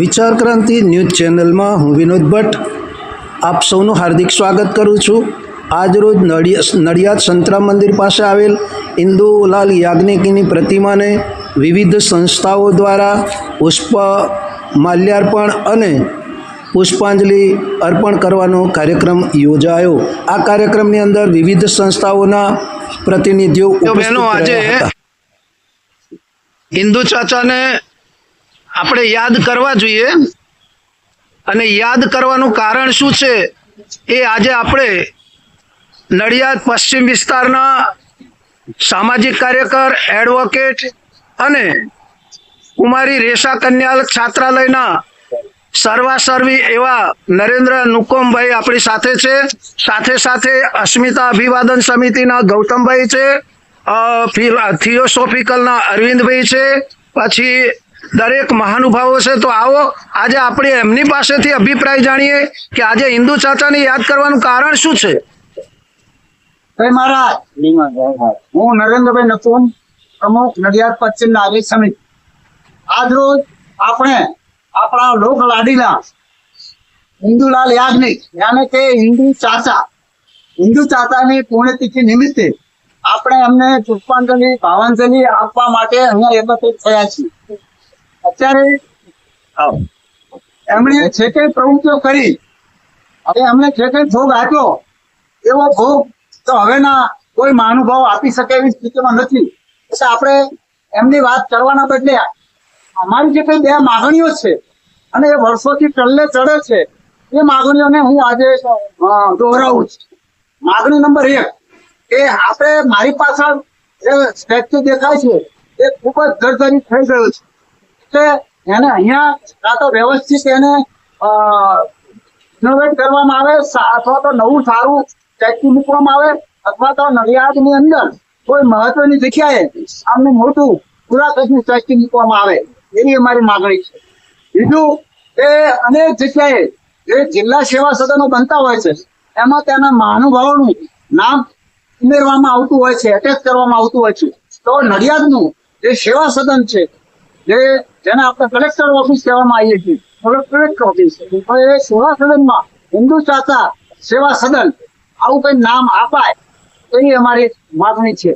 વિચાર ક્રાંતિ ન્યૂઝ ચેનલમાં હું વિનોદ ભટ્ટ. આપ સૌનું હાર્દિક સ્વાગત કરું છું. આજરોજ નડિયા નડિયાદ સંતરામ મંદિર પાસે આવેલ ઇન્દુલાલ યાજ્ઞિકીની પ્રતિમાને વિવિધ સંસ્થાઓ દ્વારા પુષ્પ માલ્યાર્પણ અને પુષ્પાંજલિ અર્પણ કરવાનો કાર્યક્રમ યોજાયો. આ કાર્યક્રમની અંદર વિવિધ સંસ્થાઓના પ્રતિનિધિઓ બહેનો આજે હિન્દુ ચાચાને આપણે યાદ કરવા જોઈએ. અને યાદ કરવાનું કારણ શું છે? એ આજે આપણે નડિયાદ પશ્ચિમ વિસ્તારના સામાજિક કાર્યકર એડવોકેટ અને કુમારી રેશા કન્યાલ છાત્રાલયના સર્વાસર્વી એવા નરેન્દ્ર નુકોમભાઈ આપણી સાથે છે. સાથે સાથે અસ્મિતા અભિવાદન સમિતિના ગૌતમભાઈ છે. થિયોસોફિકલના અરવિંદભાઈ છે. પછી દરેક મહાનુભાવો છે, તો આવો. આજે આપણે એમની પાસેથી અભિપ્રાય જાણીએ કે આજે હિન્દુ ચાચાને યાદ કરવાનું કારણ શું છે? હું નરેન્દ્રભાઈ નકુમ પ્રમુખ નડિયાદ પશ્ચિમ નાગરિક સમિતિ. આજ રોજ આપણે આપણા લોક લાડીલા હિન્દુલાલ યાજ્ઞિક, યાને કે હિન્દુ ચાચા, હિન્દુ ચાચાની પુણ્યતિથિ નિમિત્તે આપણે એમને પુષ્પાંજલિ, ભાવાંજલિ આપવા માટે અહીંયા એકત્રિત થયા છીએ. અત્યારે એમણે જે કઈ પ્રવૃત્તિઓ કરી હવે એમણે જે કઈ ભોગ આપ્યો એવો ભોગ તો હવેના કોઈ મહાનુભાવ આપી શકે એવી સ્થિતિમાં નથી. એટલે આપણે એમની વાત કરવાના બદલે અમારી જે કઈ બે માગણીઓ છે અને એ વર્ષોથી ટલ્લે ચડે છે એ માગણીઓને હું આજે દોહરાવું છું. માગણી નંબર એક કે આપણે મારી પાછળ જે સ્ટેચ્યુ દેખાય છે એ ખૂબ જ જર્જરિત થઈ ગયું છે. એટલે એને અહીંયા કાં તો વ્યવસ્થિત એને અ, ઇનોવેટ કરવામાં આવે અથવા તો નવું સારું સ્ટેચ્યુ મૂકવામાં આવે અથવા તો નડિયાદની અંદર કોઈ મહત્વની જગ્યાએ આમનું મોટું પુરાતત્વ સ્ટેચ્યુ મૂકવામાં આવે એવી અમારી માગણી છે. બીજું કે અનેક જગ્યાએ જે જિલ્લા સેવા સદનો બનતા હોય છે એમાં તેના મહાનુભાવોનું નામ ઉમેરવામાં આવતું હોય છે એટેચ કરવામાં આવતું હોય છે. તો નડિયાદનું જે સેવા સદન છે જે જેને આપણે કલેક્ટર ઓફિસ કહેવામાં આવીએ છીએ. કલેક્ટરેટ ઓફિસ તો એ સેવા સદનમાં હિન્દુ ચાચા સેવા સદન આવું કઈ નામ અપાય એ અમારી માગણી છે.